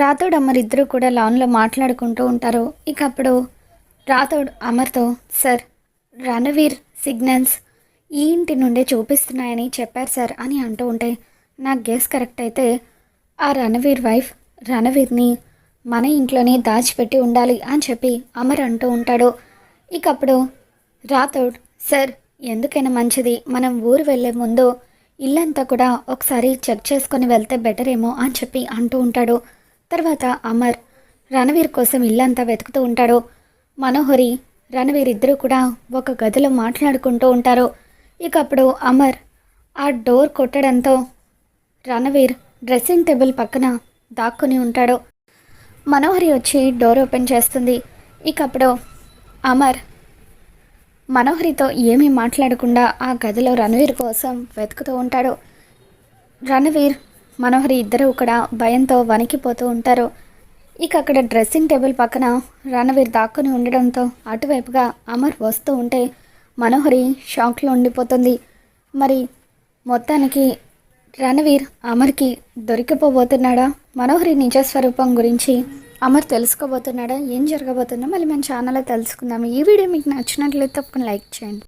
రాథోడ్ అమర్ ఇద్దరు కూడా లాన్లో మాట్లాడుకుంటూ ఉంటారు. ఇక అప్పుడు రాథోడ్ అమర్తో సార్ రణవీర్ సిగ్నల్స్ ఈ ఇంటి నుండే చూపిస్తున్నాయని చెప్పారు సార్ అని అంటూ ఉంటే నా గెస్ కరెక్ట్ అయితే ఆ రణవీర్ వైఫ్ రణవీర్ని మన ఇంట్లోనే దాచిపెట్టి ఉండాలి అని చెప్పి అమర్ అంటూ ఉంటాడు. ఇక అప్పుడు రాథోడ్ సార్ ఎందుకైనా మంచిది. మనం ఊరు వెళ్ళే ముందు ఇల్లంతా కూడా ఒకసారి చెక్ చేసుకొని వెళ్తే బెటర్ ఏమో అని చెప్పి అంటూ ఉంటాడు. తర్వాత అమర్ రణవీర్ కోసం ఇల్లంతా వెతుకుతూ ఉంటాడు. మనోహరి రణవీర్ ఇద్దరు కూడా ఒక గదిలో మాట్లాడుకుంటూ ఉంటారు. ఇక అప్పుడు అమర్ ఆ డోర్ కొట్టడంతో రణవీర్ డ్రెస్సింగ్ టేబుల్ పక్కన దాక్కుని ఉంటాడు. మనోహరి వచ్చి డోర్ ఓపెన్ చేస్తుంది. ఇక అప్పుడు అమర్ మనోహరితో ఏమీ మాట్లాడకుండా ఆ గదిలో రణవీర్ కోసం వెతుకుతూ ఉంటాడు. రణవీర్ మనోహరి ఇద్దరు కూడా భయంతో వణికిపోతూ ఉంటారు. ఇక అక్కడ డ్రెస్సింగ్ టేబుల్ పక్కన రణవీర్ దాక్కుని ఉండడంతో అటువైపుగా అమర్ వస్తూ ఉంటే మనోహరి షాక్లో ఉండిపోతుంది. మరి మొత్తానికి రణవీర్ అమర్కి దొరికిపోబోతున్నాడా? మనోహరి నిజస్వరూపం గురించి అమర్ తెలుసుకోబోతున్నాడా? ఏం జరగబోతుందో మళ్ళీ మన ఛానల్లో తెలుసుకుందాం. ఈ వీడియో మీకు నచ్చినట్లయితే తప్పకుండా లైక్ చేయండి.